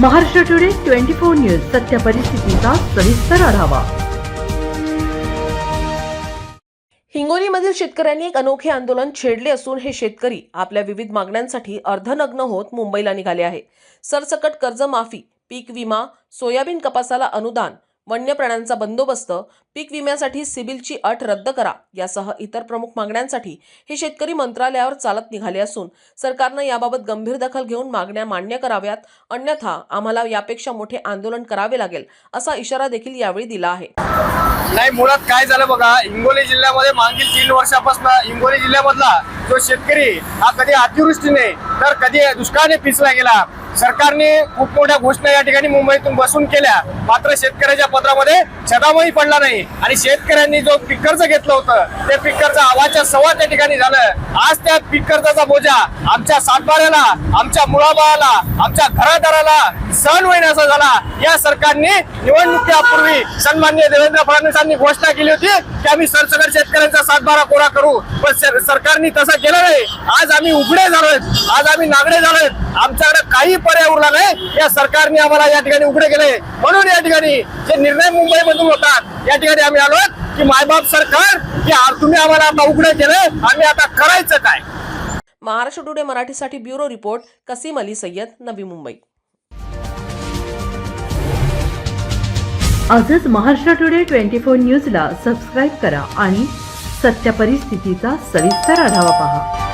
Maharashtra today twenty four news सत्य परिस्थितीचा सविस्तर आढावा. हिंगोलीमधील शेतकऱ्यांनी एक अनोखे आंदोलन छेडले असून हे शेतकरी आपल्या विविध मागण्यांसाठी अर्धनग्न होत मुंबईला निघाले आहे सरसकट कर्जमाफी पीक विमा सोयाबीन कपासाला अनुदान वन्य प्राण्यांचा बंदोबस्त पीक विम्यासाठी सिबिलची अट रद्द करा यासह इतर प्रमुख मागण्यांसाठी हे शेतकरी मंत्रालयावर चालत निघाले असून सरकारनं याबाबत गंभीर दखल घेऊन मागण्या मान्य कराव्यात अन्यथा आम्हाला यापेक्षा मोठे आंदोलन करावे लागेल असा इशारा देखील यावेळी दिला आहे. नाही मुळात काय झालं बघा हिंगोली जिल्ह्यामध्ये मागील तीन वर्षापासून हिंगोली जिल्ह्यामधला जो शेतकरी हा कधी अतिवृष्टीने तर कधी दुष्काळाने पिचला गेला. सरकारने खूप मोठ्या घोषणा या ठिकाणी मुंबईतून बसून केल्या. मात्र शेतकऱ्याच्या पत्रामध्ये छदामही पडला नाही. आणि शेतकऱ्यांनी जो पीक कर्ज घेतलं होतं ते पीक कर्ज आवाच्या सव्वा त्या ठिकाणी झालं. आज त्या पीक कर्जाचा बोजा आमच्या सातबाऱ्याला आमच्या मुळाबाळाला आमच्या घरादाराला सहन होईनासा झाला. या सरकारने निवडणुकीपूर्वी सन्मान्य देवेंद्र फडणवीसांनी घोषणा केली होती की आम्ही सरसकट शेतकऱ्यांचा सातबारा कोरा करू. पण सरकारने तसं केलं नाही. आज आम्ही उघडे झालोय आज आम्ही नागडे झालोय आमच्याकडे काही पर्याय उरला नाही. या सरकारने आम्हाला या ठिकाणी उघडे केले म्हणून या ठिकाणी जे निर्णय मुंबई मुंबईमधून होतात. या ठिकाणी आम्ही आलो की मायबाप सरकार की तुम्ही आम्हाला आता उघडे केले आम्ही आता करायचं काय? महाराष्ट्र टुडे मराठीसाठी ब्युरो रिपोर्ट कसीम अली सय्यद नवी मुंबई. आजच महाराष्ट्र टुडे ट्वेंटी फोर न्यूजला सबस्क्राईब करा आणि सत्य परिस्थितीचा सविस्तर आढावा पहा.